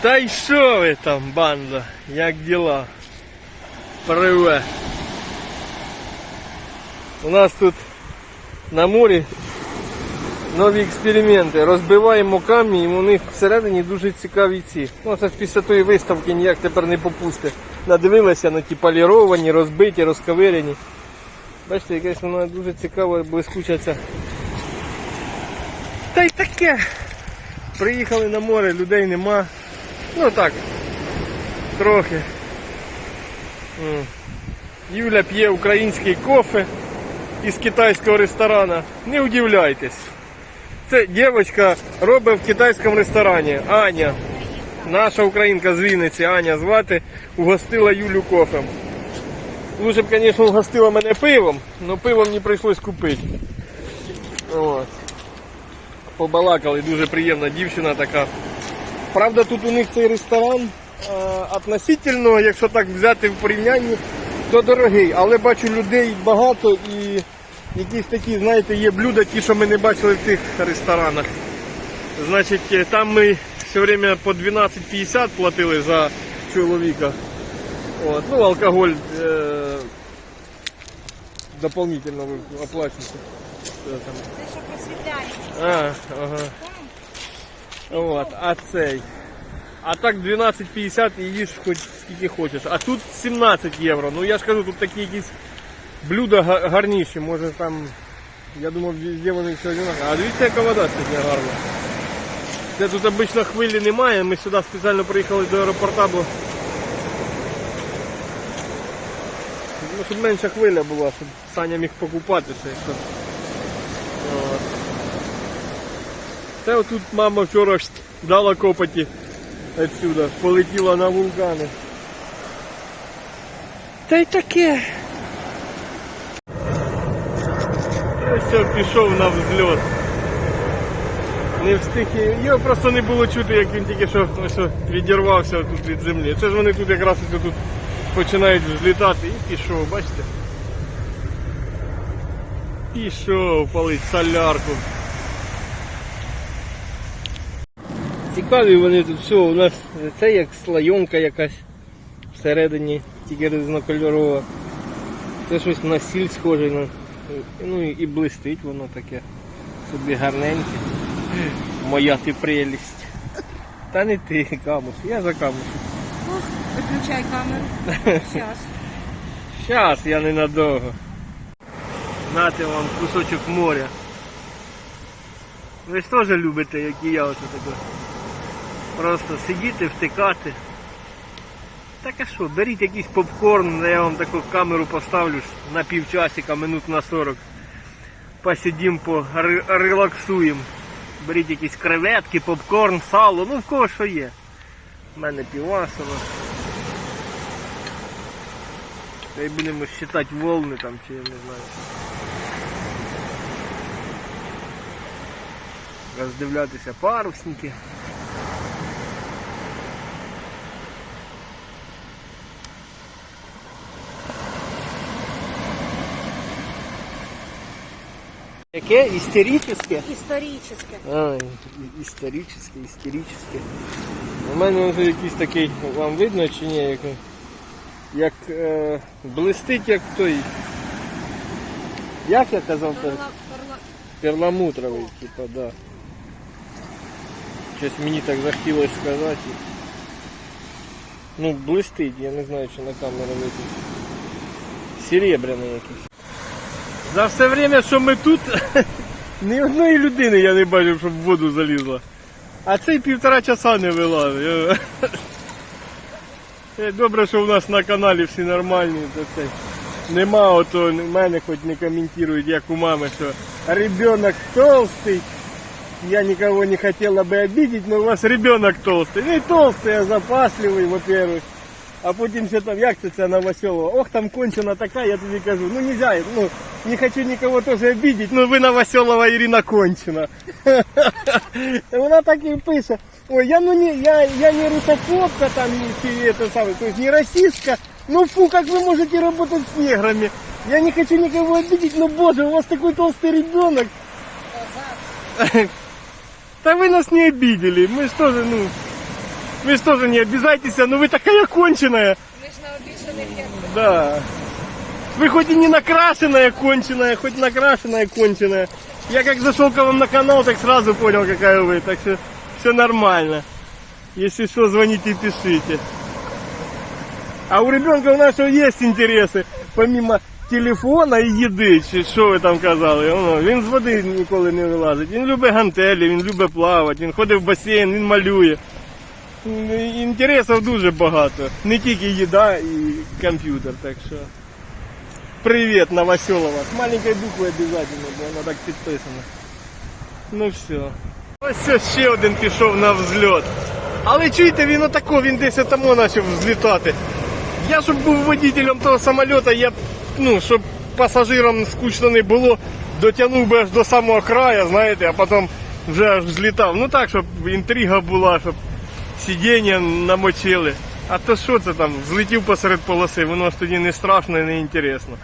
Та й що ви там, банда? Як діла? Привет. У нас тут на морі нові експерименти. Розбиваємо камні, і у них всередині дуже цікаві ці. Ну, це ж після тої виставки ніяк тепер не попусти. Надивилися на ті поліровані, розбиті, розковиряні. Бачите, якась вона дуже цікава, блискуча ця. Та й таке. Приїхали на море, людей нема. Ну так, трохи. Юля п'є український кофе із китайського ресторану. Не удивляйтесь. Це дівчинка робить в китайському ресторані. Аня. Наша українка з Вінниці, Аня звати, угостила Юлю кофем. Лучше б, звісно, угостила мене пивом, але пиво мені прийшлось купити. От. Побалакали, дуже приємна дівчина така. Правда, тут у них цей ресторан е, относительно, якщо так взяти в порівнянні, то дорогий. Але бачу людей багато і якісь такі, знаєте, є блюда, ті, що ми не бачили в тих ресторанах. Значить, е, там ми все время по 12,50 платили за чоловіка. От. Ну, алкоголь е, дополнительно ви оплачуєте. Це що просвітляється. А, ага. От, а цей. А так 12,50 і їж хоч скільки хочеш. А тут 17 євро. Ну я ж кажу, тут такі якісь блюда га- гарніші. Може там. Я думав, везде вони все одинаково. А дивіться, яка вода сьогодні гарна. Це тут обично хвилі немає. Ми сюди спеціально приїхали до аеропорта, бо. Ну, щоб менша хвиля була, щоб Саня міг покупатися. Якщо... От. Це отут мама вчора дала копоті відсюди, полетіла на вулкани. Та й таке. Ось все, пішов на взльот. Не встиг, його просто не було чути, як він тільки що ось відірвався тут від землі. Це ж вони тут якраз ось тут починають взлітати і пішов, бачите? Пішов палить солярку. Цікаві вони тут все, у нас це як слайонка якась всередині, тільки різнокольорова. Це щось на сіль схоже на. Ну і блистить воно таке. Собі гарненьке. Моя ти прелість. Та не ти, камуш, я за камуш. Виключай камеру. Зараз. Щас я ненадовго. Нате вам кусочок моря. Ви ж теж любите, як і я оце таке. Просто сидіти, втикати. Так а що, беріть якийсь попкорн, я вам таку камеру поставлю на півчасика, минут на 40. Посидім, порелаксуємо. Беріть якісь креветки, попкорн, сало, ну в кого що є. У мене півасово. Та й будемо считати волни там, чи я не знаю. Роздивлятися парусники. Яке? Істеричне? Історичне. А, і- історичне, істеричне. У мене вже якийсь такий, вам видно чи ні, як, як е, блистить як той. Як я казав? то? Перла, перла. Перламутровий, типа, да. Щось мені так захотілося сказати. Ну, блистить, я не знаю, чи на камеру видно. Серебряний якийсь. За все время, що ми тут, ні одної людини я не бачив, щоб в воду залізла. А цей півтора часа не вилазив. Я- Е, Добре, що в нас на каналі всі нормальні, то це. Нема ото, в мене хоч не коментують, як у мами, що ребенок толстий. Я никого не хотела бы обидеть, но у вас ребенок толстый. Ну и толстый, а запасливый, во-первых. А потім все там, як це ця Новоселова? Ох, там кончена така, я тобі кажу. Ну нельзя, ну, не хочу никого тоже обидеть, но ви Новоселова Ірина кончена. Вона так і пише. Ой, я ну не, я, я не русофобка там, не, чи это самое, то есть не расистка. Ну фу, как вы можете работать с неграми? Я не хочу никого обидеть, но боже, у вас такой толстый ребенок. Да вы нас не обидели, мы что же, ну... Вы же тоже не обижайтесь, но вы такая конченая. Ми ж на обіжених як Да. Вы хоть и не накрашенная конченая, хоть накрашенная конченая. Я как зашел к вам на канал, так сразу понял, какая вы. Так что все нормально. Если что, звоните и пишите. А у ребенка у нашего есть интересы, помимо телефона і їди, чи що ви там казали. Воно, Він з води ніколи не вилазить. Він любить гантелі, він любить плавати, він ходить в басейн, він малює. Інтересів дуже багато. Не тільки їда і комп'ютер, так що. Привіт, Новоселова. З маленької букви обов'язково, бо вона так підписана. Ну все. Ось ще один пішов на взльот. Але чуєте, він отако, він десь тому почав взлітати. Я щоб був водителем того самоліта, я ну, щоб пасажирам скучно не було, дотягнув би аж до самого краю, знаєте, а потім вже аж взлітав. Ну так, щоб інтрига була, щоб сидіння намочили. А то що це там, взлетів посеред полоси, воно ж тоді не страшно і не інтересно.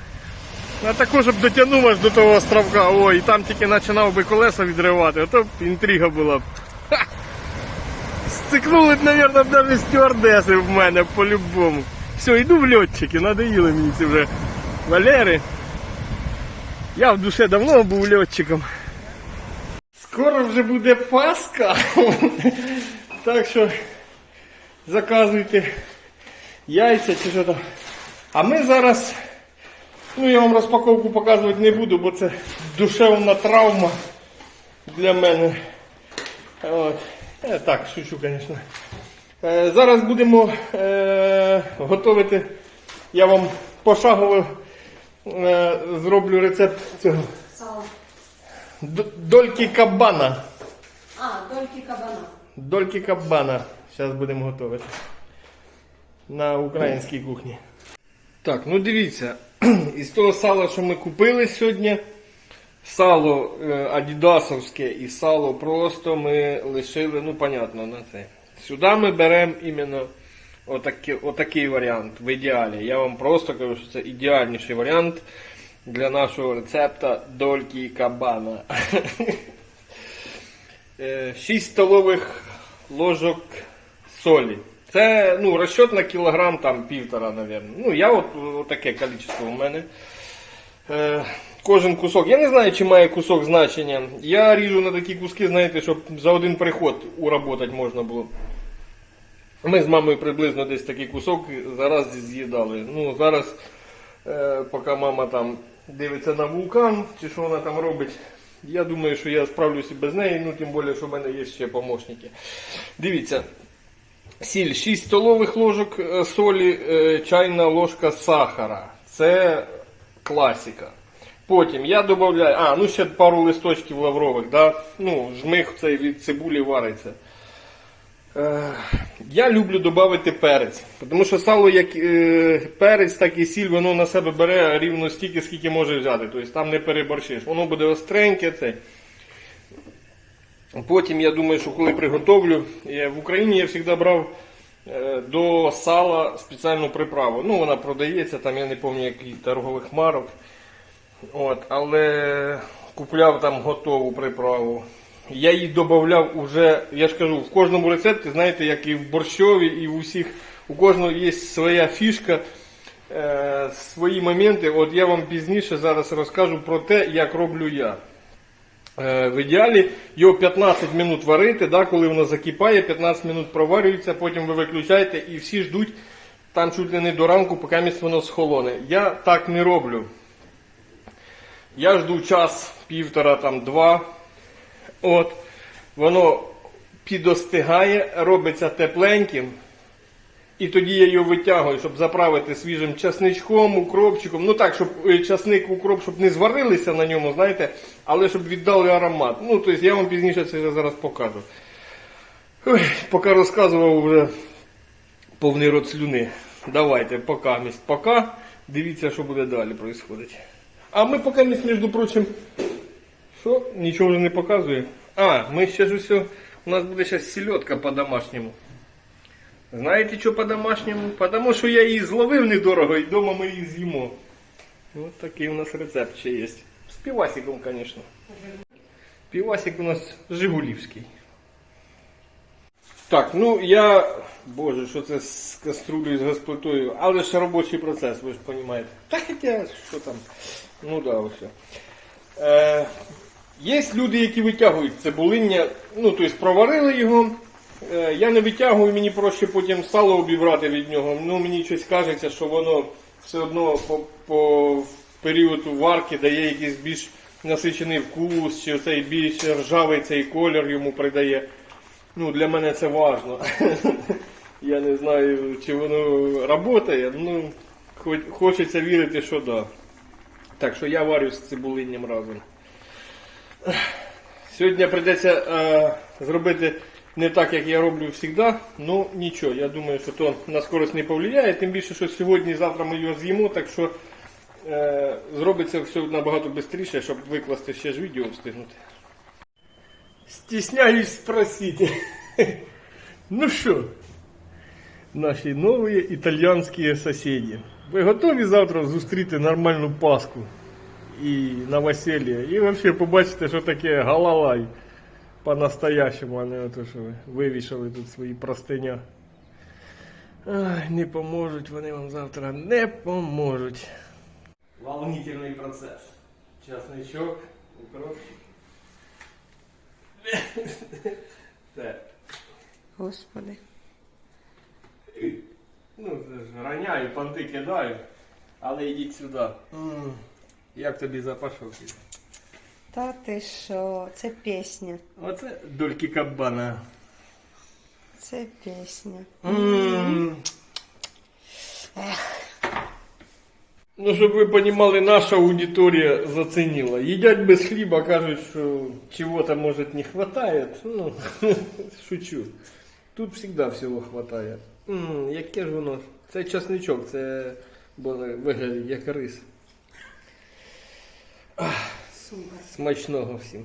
А також, щоб дотягнув аж до того островка, о, і там тільки починав би колеса відривати, а то б інтрига була б. Ха! Стикнули б, мабуть, навіть стюардеси в мене по-любому. Все, йду в льотчики, надоїли мені ці вже Валери. Я в душе давно був льотчиком. Скоро вже буде Пасха. Так що заказуйте яйця чи що там. А ми зараз, ну я вам розпаковку показувати не буду, бо це душевна травма для мене. От. Е, так, шучу, звісно. Е, зараз будемо е, готувати. Я вам пошагово е, зроблю рецепт цього. сало. Дольки кабана. А, дольки кабана. Дольки кабана. Зараз будемо готувати. На українській кухні. Так, ну дивіться, із того сала, що ми купили сьогодні, сало е, адідасовське і сало просто ми лишили, ну, понятно, на це. Сюди ми беремо іменно отакий, отакий варіант в ідеалі. Я вам просто кажу, що це ідеальніший варіант для нашого рецепта дольки кабана. 6 столових ложок солі. Це ну, розчет на кілограм там півтора, мабуть. Ну, я от, от таке кількість у мене. Е, кожен кусок. Я не знаю, чи має кусок значення. Я ріжу на такі куски, знаєте, щоб за один приход уработати можна було. Ми з мамою приблизно десь такий кусок зараз з'їдали. Ну, зараз, е, поки мама там дивиться на вулкан, чи що вона там робить, я думаю, що я справлюся без неї, ну тим більше, що в мене є ще помощники. Дивіться, сіль 6 столових ложок е, солі, е, чайна ложка сахара. Це класика. Потім я додаю, а, ну ще пару листочків лаврових, да? ну, жмих цей від цибулі вариться. Е, Я люблю додати перець, тому що сало як е, перець, так і сіль, воно на себе бере рівно стільки, скільки може взяти. Тобто там не переборщиш. Воно буде остреньке. Це. Потім я думаю, що коли приготовлю, я, в Україні я завжди брав е, до сала спеціальну приправу. Ну, вона продається, там я не пам'ятаю, який торгових марок. От, але купляв там готову приправу. Я її додавав уже, я ж кажу, в кожному рецепті, знаєте, як і в борщові, і в усіх, у кожного є своя фішка, е, свої моменти. От я вам пізніше зараз розкажу про те, як роблю я. Е, В ідеалі його 15 минут варити, да, коли воно закипає, 15 минут проварюється, потім ви виключаєте і всі ждуть там чуть ли не до ранку, поки місць воно схолоне. Я так не роблю. Я жду час, півтора, там, два. От, воно підостигає, робиться тепленьким. І тоді я його витягую, щоб заправити свіжим часничком, укропчиком. Ну так, щоб е, часник, укроп, щоб не зварилися на ньому, знаєте, але щоб віддали аромат. Ну, тобто я вам пізніше це зараз покажу. Ой, поки розказував вже повний рот слюни. Давайте, пока, мість, пока. Дивіться, що буде далі відбуватися. А ми поки між прочим, що? Нічого вже не показує. А, ми ще ж усе. У нас буде зараз сільотка по-домашньому. Знаєте, що по-домашньому? Потому що я її зловив недорого і вдома ми її з'їмо. Ось такий у нас рецепт ще є. З півасиком, звісно. Півасик у нас Жигулівський. Так, ну я. Боже, що це з каструлею з госплитою, але ж робочий процес, ви ж розумієте. Та хоча, що там. Ну да, ось. Е, є люди, які витягують цибулиння, ну, тобто проварили його. Е, я не витягую, мені проще потім сало обібрати від нього. Ну, мені щось кажеться, що воно все одно по, по періоду варки дає якийсь більш насичений вкус, чи цей більш ржавий цей колір йому придає. Ну, для мене це важливо. Я не знаю, чи воно працює, ну, хочеться вірити, що так. Так що я варю з цибулинням разом. Сьогодні прийдеться е, зробити не так, як я роблю завжди, ну нічого, я думаю, що то на скорость не повлияє, тим більше, що сьогодні і завтра ми його з'їмо, так що е, зробиться все набагато швидше, щоб викласти ще ж відео встигнути. Стісняюсь спросити. Ну що, наші нові італійські сусіди. Ви готові завтра зустріти нормальну Пасху? І новоселье. І взагалі побачите, що таке галалай по-настоящему, а не ото, що ви вивішали тут свої простиня. Ай, не поможуть вони вам завтра, не поможуть. Волнительний процес. Часничок, укропчик. Так. Господи. Ну, це ж раняю, понти кидаю, але йдіть сюди. Як тобі запашок? Та ти що? Це пісня. Оце дольки кабана. Це пісня. Ну, щоб ви розуміли, наша аудиторія зацінила. Їдять без хліба, кажуть, що чого-то, може, не вистачає. Ну, шучу. Тут завжди всього вистачає. Яке ж воно? Це часничок, це виглядить як рис. Ах, Смачного всім.